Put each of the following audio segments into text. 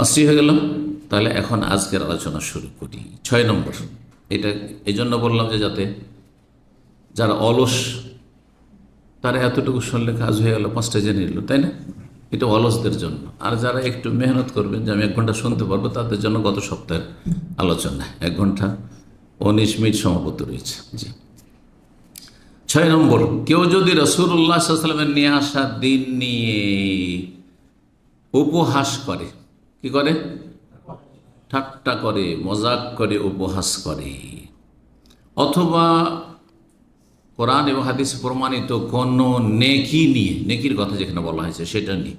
পাঁচটি হয়ে গেল তাহলে এখন আজকের আলোচনা শুরু করি। ছয় নম্বর, এটা এই জন্য বললাম যে যাতে যারা অলস, তারা এতটুকু শুনলে কাজ হয়ে গেল, পাঁচটা জেনে নিল, তাই না? এটা অলসদের জন্য। আর যারা একটু মেহনত করবেন যে আমি এক ঘণ্টা শুনতে পারব, তাদের জন্য গত সপ্তাহের আলোচনা, এক ঘণ্টা উনিশ মিনিট সমাপতি রয়েছে। জি। ছয় নম্বর, কেউ যদি রসুল্লাহ সাল্লামের নিয়ে আসা দিন নিয়ে উপহাস করে কি করে ঠাট্টা করে মজাক করে উপহাস করে অথবা কোরআন এবং হাদিস প্রমাণিত কোনো নেকি নিয়ে, নেকির কথা যেখানে বলা হয়েছে সেটা নিয়ে,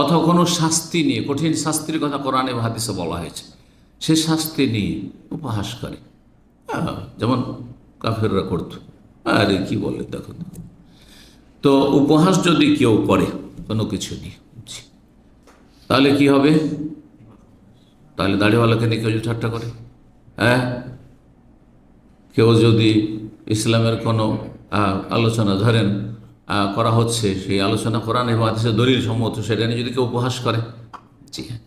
অথবা কোনো শাস্তি নিয়ে, কঠিন শাস্তির কথা কোরআন এবং হাদিসে বলা হয়েছে, সে শাস্তি নিয়ে উপহাস করে। যেমন কাফেররা করতো। আরে, কি বলে দেখো তো। উপহাস যদি কেউ করে, কোনো কিছু নিয়ে। তাহলে কি হবে? তাহলে দাড়িওয়ালাকে নিয়ে কেউ যদি ঠাট্টা করে? হ্যাঁ? কেউ যদি ইসলামের কোনো আলোচনা ধরেন করা হচ্ছে, সেই আলোচনা কোরআন এবং হাদিসে দলিল সম্মত, সেটা নিয়ে যদি কেউ উপহাস করে? জি হ্যাঁ।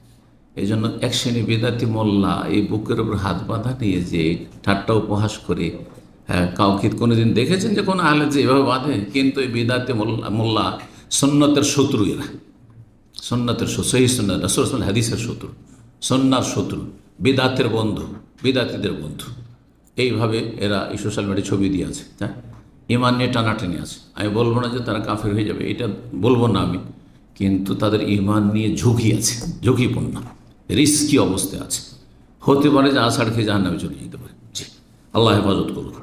এই জন্য এক শ্রেণি বেদাতি মোল্লা এই বুকের উপর হাত বাঁধা নিয়ে যে ঠাট্টা উপহাস করে হ্যাঁ কাউকে কোনোদিন দেখেছেন যে কোনো আলে যে এভাবে বাঁধে? কিন্তু এই বেদাতি মোল্লা মোল্লা সন্ন্যতের শত্রু এরা। সন্ন্যতের সহি সন্ন্যত হাদিসের শত্রু। সন্ন্যার শত্রু, বেদাতের বন্ধু, বেদাতিদের বন্ধু। এইভাবে এরা এই সোশ্যাল মিডিয়ায় ছবি দিয়ে আছে হ্যাঁ? ইমান নিয়ে টানাটানি আছে। আমি বলব না যে তারা কাফের হয়ে যাবে, এটা বলব না আমি। কিন্তু তাদের ইমান নিয়ে ঝুঁকি আছে, ঝুঁকিপূর্ণ রিস্কি অবস্থায় আছে। হতে পারে যে আষাঢ় খেয়ে জাহান নামে চলে যেতে পারে। আল্লাহ হেফাজত করুক।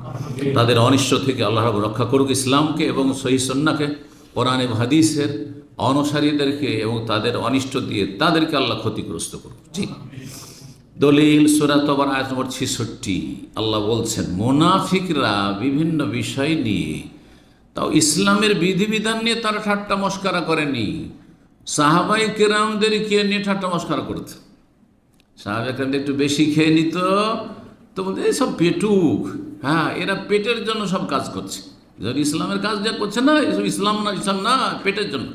তাদের অনিষ্ট থেকে আল্লাহ রক্ষা করুক ইসলামকে এবং সহি সন্নাকে কোরআন হাদিসের অনুসারীদেরকে এবং তাদের অনিষ্ট দিয়ে তাদেরকে আল্লাহ ক্ষতিগ্রস্ত করুক জি। দলিল সুরাতবার আয়াত নম্বর ছেষট্টি। আল্লাহ বলছেন, মোনাফিকরা বিভিন্ন বিষয় নিয়ে, তাও ইসলামের বিধিবিধান নিয়ে তারা ঠাট্টা মস্কারা করেনি। সাহাবাই কেরামদেরকে নিয়ে ঠাট্টা মস্কারা করতে সাহাবাই কেরামদের একটু বেশি খেয়ে নিত, তো বলতে সব পেটুক। হ্যাঁ এরা পেটের জন্য সব কাজ করছে। ইসলামের কাজ যা করছে না, এসব ইসলাম না ইসলাম না, পেটের জন্য।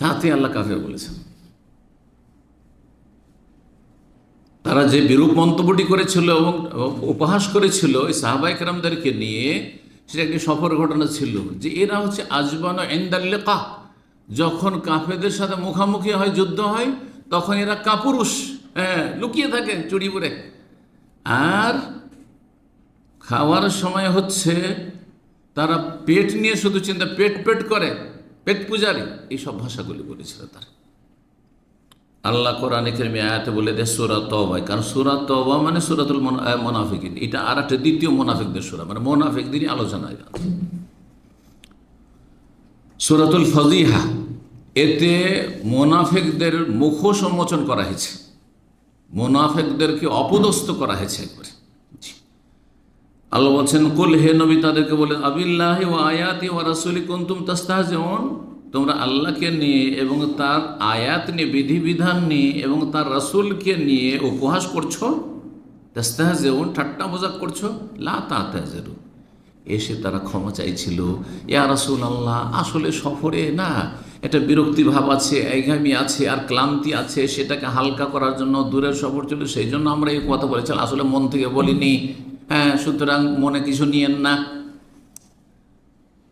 তাতে আল্লাহ কাফের বলেছেন। তারা যে বিরূপ মন্তব্যটি করেছিল এবং উপহাস করেছিল এই সাহাবাইকরামদেরকে নিয়ে, সেটা একটি সফর ঘটনা ছিল যে এরা হচ্ছে আজবান এন্দাল্লেকা যখন কাফেরদের সাথে মুখামুখি হয়, যুদ্ধ হয়, তখন এরা কাপুরুষ হ্যাঁ লুকিয়ে থাকে চুরি পরে আর খাওয়ার সময় হচ্ছে তারা পেট নিয়ে শুধু চিন্তা, পেট পেট করে। পেট পূজারি এইসব ভাষাগুলি বলেছিল তারা। আল্লাহ কোরআনে কেরমে আয়াতে বলে দেয়, সুরা তবা কারণ সুরা তবা মানে সুরাতুল মোনাফিকিন। এটা আর একটা দ্বিতীয় মোনাফিকদের সুরা মানে মোনাফিকদেরই আলোচনায় আছে সুরাতুল ফজিহা, এতে মোনাফিকদের মুখ সম্মোচন করা হয়েছে। মোনাফেকদেরকে অপদস্থ করা হয়েছে একবারে। আল্লাহ বলছেন, কুল হে নবী, তাদেরকে বলে আবিল্লাহি ও আয়াতি ও রাসুলি কুন্তুম তাস্তাহজিউন। তোমরা আল্লাহকে নিয়ে এবং তার আয়াত নিয়ে, বিধিবিধান নিয়ে এবং তার রাসূলকে নিয়ে উপহাস করছ? তাস্তাহজিউন, ঠাট্টা মজাক করছ? লা তাহতাজেরু এসে তারা ক্ষমা চাইছিল। ইয়া রাসূল আল্লাহ আসলে সফরে না, একটা বিরক্তি ভাব আছে এইঘামি আছে, আর ক্লান্তি আছে, সেটাকে হালকা করার জন্য দূরের সফর ছিল, সেই জন্য আমরা এই কথা বলেছিলাম। আসলে মন থেকে বলিনি হ্যাঁ সুতরাং মনে কিছু নিয়েন না।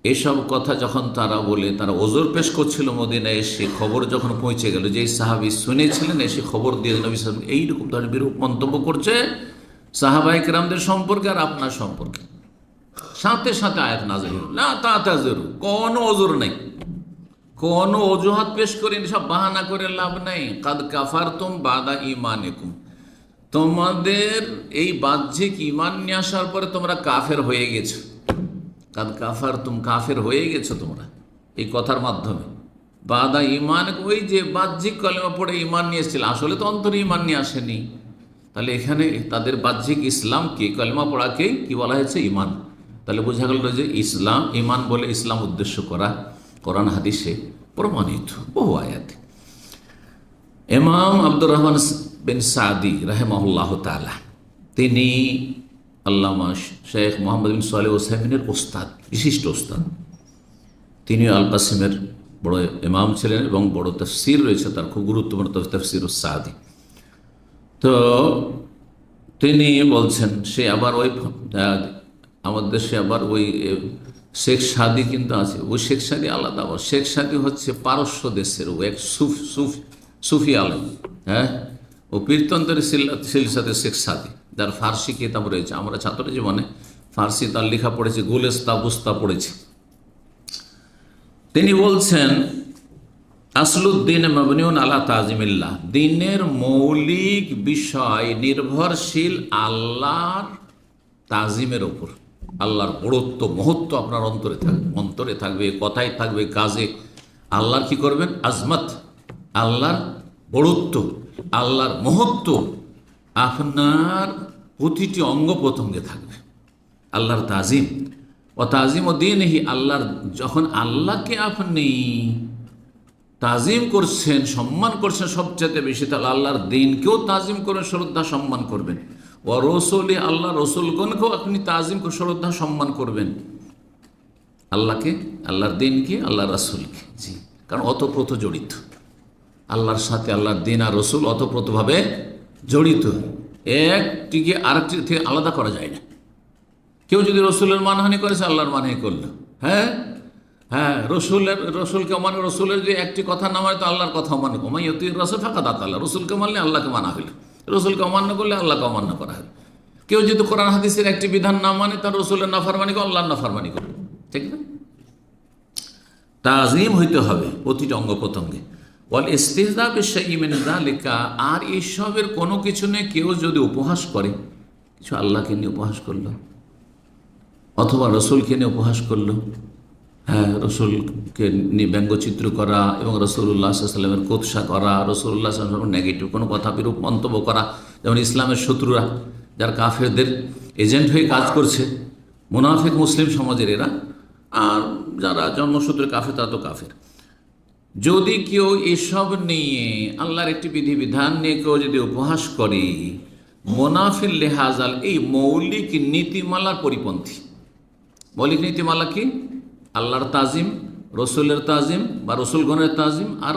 এসব কথা যখন তারা বলে, তারা ওজোর পেশ করছিল মদিনায়, এসে খবর যখন পৌঁছে গেল যে সাহাবি শুনেছিলেন, এসে খবর দিয়ে নবী সাহেব এইরকম ধরনের বিরূপ মন্তব্য করছে সাহাবাহিক রামদের সম্পর্কে আর আপনার সম্পর্কে। সাথে সাথে আয়াত হলো। না তা তাজরু কোনো ওজোর নেই। কোনো অজুহাত পেশ করে সব বাহানা করে লাভ নেই। কাদ কাফার তুম বাদা ইমানেকুম তোমাদের এই বাহ্যিক ইমান নিয়ে আসার পরে তোমরা কাফের হয়ে গেছো। কাদ কাফার তুম কাফের হয়ে গেছো তোমরা এই কথার মাধ্যমে। বাদা ইমান, ওই যে বাহ্যিক কলেমা পড়ে ইমান নিয়ে এসেছিল, আসলে তো অন্তরে ইমান নিয়ে আসেনি। তাহলে এখানে তাদের বাহ্যিক ইসলামকে কলেমা পড়াকে কি বলা হয়েছে? ইমান। তাহলে বোঝা গেল যে ইসলাম, ইমান বলে ইসলাম উদ্দেশ্য করা। কোরআন, হাদিসে প্রমাণিত বহু আয়াত। ইমাম আব্দুর রহমান বিন সাদি রাহেমাহুল্লাহ তালা তিনি আল্লামা শেখ মোহাম্মদ বিন সালে ওসাইমিনের ওস্তাদ, বিশিষ্ট ওস্তাদ। তিনি আল কাসিমের বড় ইমাম ছিলেন এবং বড় তফসির রয়েছে, তার খুব গুরুত্বপূর্ণ তফসির সাদি। তো তিনি বলছেন, সে আবার ওই আমাদের দেশে আবার ওই শেখ সাদি কিন্তু আছে। ওই শেখ সাদি আলাদা শেখ সাদি হচ্ছে পারস্য দেশের ও এক সুফ সুফ সুফি আলম হ্যাঁ? ও পীরতন্ত্রের সিলসাতে শেখ সাদি, যার ফার্সি কিতাব রয়েছে। আমরা ছাত্র জীবনে ফার্সি তার লেখা পড়েছি, গুলেস্তা বুস্তা পড়েছি। তিনি বলছেন, আসলুদ্দিন মবনিউন আলা তাজিমিল্লাহ, দিনের মৌলিক বিষয় নির্ভরশীল আল্লাহর তাজিমের ওপর আল্লাহর বড়ত্ব মহত্ব আপনার অন্তরে থাকবে অন্তরে থাকবে, কথায় থাকবে, কাজে। আল্লাহর কি করবেন? আজমত, আল্লাহর বড়ত্ব আল্লাহর মহত্ব আপনার প্রতিটি অঙ্গ প্রত্যঙ্গে থাকবে। আল্লাহর তাজিম। ও তাজিম ও দিনহি, আল্লাহর যখন আল্লাহকে আপনি তাজিম করছেন, সম্মান করছেন সবচেয়ে বেশি, তাহলে আল্লাহর দিনকেও তাজিম করবেন শ্রদ্ধা, সম্মান করবেন। ও রসুলে, আল্লাহ রসুলগণকেও আপনি তাজিম করে শ্রদ্ধা, সম্মান করবেন। আল্লাহকে, আল্লাহর দিনকে আল্লাহ রাসুলকে। জি। কারণ অতপ্রত জড়িত। আল্লাহর সাথে আল্লাহর দিন আর রসুল অতপ্রতভাবে জড়িত। একটিকে আরেকটি থেকে আলাদা করা যায় না। কেউ যদি রসুলের মানহানি করেছে আল্লাহর মানহানি করল। হ্যাঁ? হ্যাঁ রসুলের, রসুলকে মানে রসুলের যে একটি কথা না মানে তো আল্লাহর কথা মানে কমাই অতি রসুল ফাঁকা দাত আল্লাহ রসুলকে মানলে আল্লাহকে মানা হইল। রসুলকে অমান্য করলে আল্লাহকে অমান্য করা হলো কেউ যদি কোরআন হাদিসের একটি বিধান না মানে তার রসুলের নাফারমানি করে, আল্লাহর নাফারমানি করবে ঠিক না? তাজিম হইতে হবে প্রতিটি অঙ্গ প্রত্যঙ্গে। বল ইস্তেজদা বেশাইমেনা লেখা আর এইসবের কোনো কিছু নিয়ে কেউ যদি উপহাস করে। কিছু আল্লাহকে নিয়ে উপহাস করল, অথবা রসুলকে নিয়ে উপহাস করল। হ্যাঁ রসুলকে নিয়ে ব্যঙ্গচিত্র করা এবং রসুল্লাহ সাল্লামের কোৎসা করা রসুল্লাহ সাল্লামের নেগেটিভ কোনো কথা বিরূপ মন্তব্য করা। যেমন ইসলামের শত্রুরা, যার কাফেরদের এজেন্ট হয়ে কাজ করছে, মুনাফিক মুসলিম সমাজের এরা, আর যারা জন্মসূত্রে কাফের তারা তো কাফের। যদি কেউ এসব নিয়ে আল্লাহর একটি বিধিবিধান নিয়ে কেউ যদি উপহাস করে, মোনাফিল লেহাজাল, এই মৌলিক নীতিমালার পরিপন্থী। মৌলিক নীতিমালা কি? আল্লাহর তাজিম, রসুলের তাজিম বা রসুলগণের তাজিম আর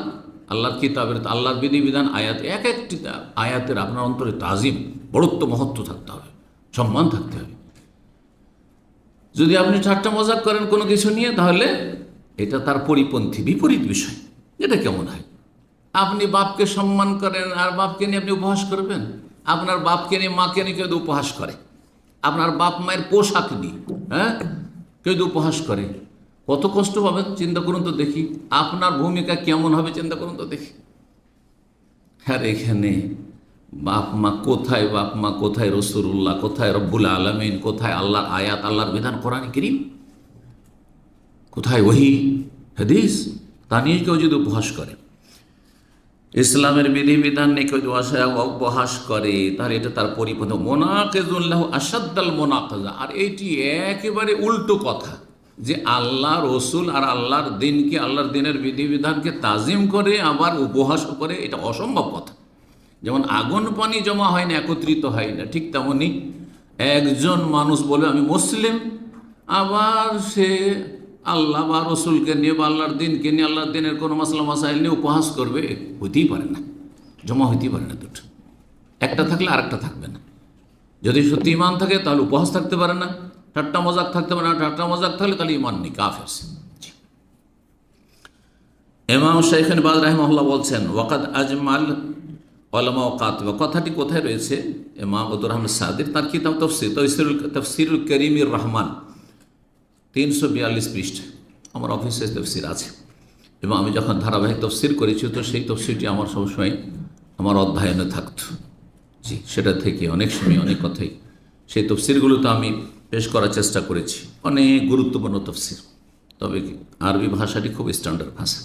আল্লাহর কিতাবের, আল্লাহর বিধিবিধান, আয়াত, এক একটি আয়াতের আপনার অন্তরে তাজিম, বড়ত্ব, মহত্ব থাকতে হবে, সম্মান থাকতে হবে। যদি আপনি ঠাট্টা মজাক করেন কোনো কিছু নিয়ে, তাহলে এটা তার পরিপন্থী, বিপরীত বিষয়। এটা কেমন হয়? আপনি বাপকে সম্মান করেন আর বাপকে নিয়ে আপনি উপহাস করবেন? আপনার বাপকে নিয়ে, মাকে নিয়ে কেউ উপহাস করে। আপনার বাপ মায়ের পোশাক নিয়ে হ্যাঁ? কেউ উপহাস করে। কত কষ্ট পাবেন চিন্তা করুন তো দেখি। আপনার ভূমিকা কেমন হবে, চিন্তা করুন তো দেখি। হ্যাঁ এখানে বাপ মা কোথায়, বাপ মা কোথায় রসুল্লাহ, কোথায় রব্বুল আলমিন, কোথায় আল্লাহর আয়াত, আল্লাহর বিধান কোরআন করিম? কোথায় ওহি, হাদিস? তা নিয়ে কেউ যদি উপহাস করে, ইসলামের বিধিবিধান নিয়ে কেউ উপহাস করে, তাহলে এটা তার পরিপথ মোনাকেজুল্লাহ আসাদ্দাল মোনাকাজা। আর এইটি একেবারে উল্টো কথা যে আল্লাহ রসুল আর আল্লাহর দিনকে, আল্লাহর দিনের বিধিবিধানকে তাজিম করে, আবার উপহাস করে, এটা অসম্ভব কথা। যেমন আগুন পানি জমা হয় না, একত্রিত হয় না, ঠিক তেমনই একজন মানুষ বলে আমি মুসলিম। আবার সে আল্লাহ বা রসুলকে নিয়ে বা আল্লাহর দিনকে নিয়ে আল্লাহর দিনের কোনো মাসলা মাসাইল নিয়ে উপহাস করবে, হইতেই পারে না। জমা হইতেই পারে না দুটো। একটা থাকলে আরেকটা থাকবে না। যদি সত্যি ইমান থাকে, তাহলে উপহাস থাকতে পারে না। ঠাট্টা মজাক থাকতে পারে না। ঠাট্টা মজাক থাকলে তাহলে ইমান নেই, কাফের এমাম শাইখান বাজ রাহমহল্লা বলছেন, ওয়াকাদ আজমাল ওলামা ও কাতবা কথাটি কোথায় রয়েছে? এমাম আব্দুর রহমান সাদির, তার কিতাব তফসির, তফসিরুল তফসিরুল করিমির রহমান। তিনশো বিয়াল্লিশ পৃষ্ঠা আমার অফিসে তফসির আছে। এবং আমি যখন ধারাবাহিক তফসির করেছি, তো সেই তফসিরটি আমার সবসময় আমার অধ্যয়নে থাকত। জি, সেটা থেকে অনেক সময়, অনেক কথাই। সেই তফসিরগুলো তো আমি পেশ করার চেষ্টা করেছি। অনেক গুরুত্বপূর্ণ তফসির। তবে আরবি ভাষাটি খুব স্ট্যান্ডার্ড ভাষা।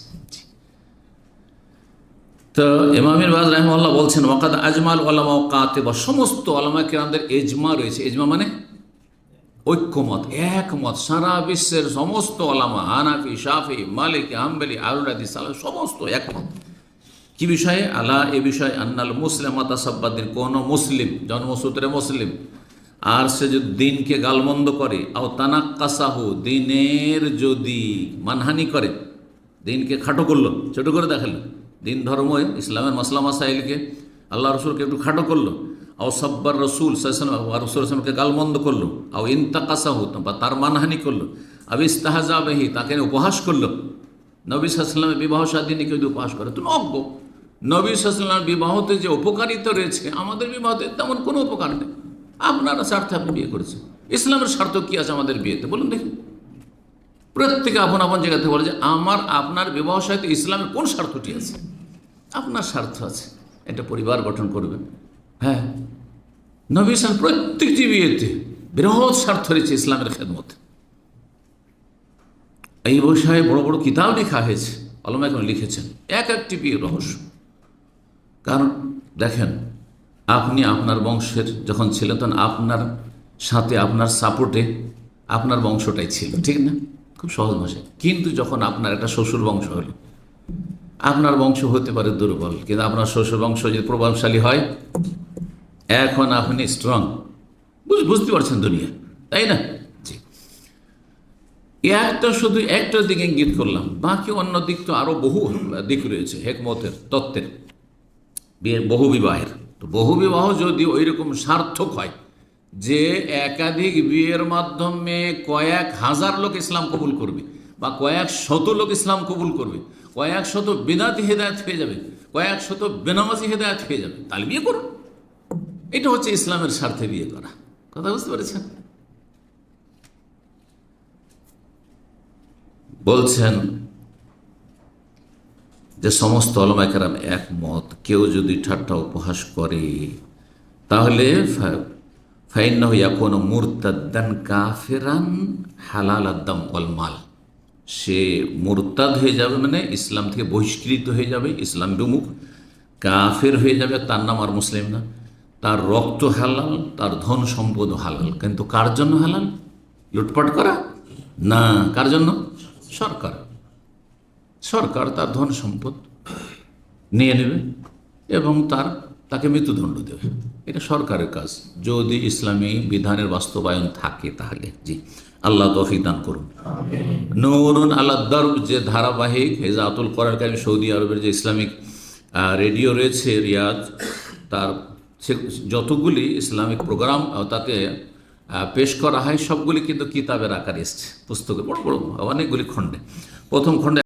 তো ইমামির বাজ রহমাল্লাহ বলছেন, ওয়াকাদ আজমাল ওলামা কাতে বা সমস্ত ওলামা কিরামদের এজমা রয়েছে। এজমা মানে ঐক্যমত, একমত, সারা বিশ্বের সমস্ত ওলামা, হানাফি, শাফি, মালিক আম্বেলি আলুরাদি সালাম সমস্ত একমত। কি বিষয়ে? আলা এ বিষয়ে আন্নাল মুসলিম মাতাসাব্বাদিন কোন মুসলিম, জন্মসূত্রে মুসলিম, আর সে যদি দিনকে গালমন্দ করে, আও তানাক্কাসাহু, দিনের যদি মানহানি করে, দিনকে খাটো করল, ছোটো করে দেখাল, দিন ধর্ম, ইসলামের মাসলা মাসাইলকে, আল্লাহ রসুলকে একটু খাটো করল আও সাব্বার রসুল রসুল আসলামকে গালমন্দ করল, আও ইন্তাকাসাহু, বা তার মানহানি করল আবি ইস্তাহাজাবেহি, তাকে উপহাস করল। নবী সাল্লামের বিবাহ সাদিনী কেউ যদি উপহাস করে তুমি অজ্ঞ নবী সাল্লামের বিবাহতে যে উপকারিতা রয়েছে, আমাদের বিবাহতে তেমন কোনো উপকার নেই। আপনারা স্বার্থে আপনি বিয়ে করেছেন। ইসলামের স্বার্থ কী আছে আমাদের বিয়েতে? বলুন দেখি। প্রত্যেকে আপন আপন জায়গাতে বলে যে, আমার, আপনার বিবাহ সাহিত্য ইসলামের কোন স্বার্থটি আছে? আপনার স্বার্থ আছে। একটা পরিবার গঠন করবেন হ্যাঁ। নবী ইসলাম প্রত্যেকটি বিয়েতে বৃহৎ স্বার্থ রয়েছে ইসলামের খেদমতে। এই বিষয়ে বড় বড় কিতাব লেখা হয়েছে, আলমা এখন লিখেছেন। এক একটি বিয়ের রহস্য। কারণ দেখেন, আপনি আপনার বংশের যখন ছিলেন, তখন আপনার সাথে আপনার সাপোর্টে আপনার বংশটাই ছিল, ঠিক না? খুব সহজ ভাষায়। কিন্তু যখন আপনার একটা শ্বশুর বংশ হলো, আপনার বংশ হতে পারে দুর্বল, কিন্তু আপনার শ্বশুর বংশ যদি প্রভাবশালী হয় এখন আপনি স্ট্রং বুঝতে পারছেন দুনিয়া, তাই না? একটা শুধু একটা দিকে ইঙ্গিত করলাম, বাকি অন্য দিক তো আরও বহু দিক রয়েছে, হেকমতের, তত্ত্বের। বিয়ের বহু বিবাহের। তো বহু বিবাহ যদি ওই রকম সার্থক হয়, যে একাধিক বিয়ের মাধ্যমে কয়েক হাজার লোক ইসলাম কবুল করবে, বা কয়েক শত লোক ইসলাম কবুল করবে, কয়েক শত বেদাতি হেদায়ত হয়ে যাবে, কয়েক শত বেনামাজি হেদায়ত হয়ে যাবে, তাহলে বিয়ে করুন। এটা হচ্ছে ইসলামের স্বার্থে বিয়ে করা। কথা বুঝতে পেরেছেন? বলছেন যে সমস্ত অলমাকেরাম একমত, কেউ যদি ঠাট্টা উপহাস করে, তাহলে হইয়া কোনো কাফেরান হালাল আদ্দাম অলমাল সে মুরতাদ হয়ে যাবে মানে ইসলাম থেকে বহিষ্কৃত হয়ে যাবে, ইসলাম বিমুখ কাফের হয়ে যাবে, তার নাম আর মুসলিম না। তার রক্ত হালাল, তার ধন সম্পদ হালাল। কিন্তু কার জন্য হালাল? লুটপাট করা? না, কার জন্য? সরকার। সরকার তার ধন সম্পদ নিয়ে নেবে এবং তার, তাকে মৃত্যুদণ্ড দেবে। এটা সরকারের কাজ। যদি ইসলামী বিধানের বাস্তবায়ন থাকে তাহলে। জি, আল্লাহ তফিক দান করুন। নুরুন আল্লাহ যে ধারাবাহিক হেজাতুল করার কারণে সৌদি আরবের যে ইসলামিক রেডিও রয়েছে রিয়াজ তার যতগুলি ইসলামিক প্রোগ্রাম তাতে পেশ করা হয়, সবগুলি কিন্তু কিতাবের আকার এসছে। পুস্তকে, বড় বড়, অনেকগুলি খণ্ডে। প্রথম খণ্ডে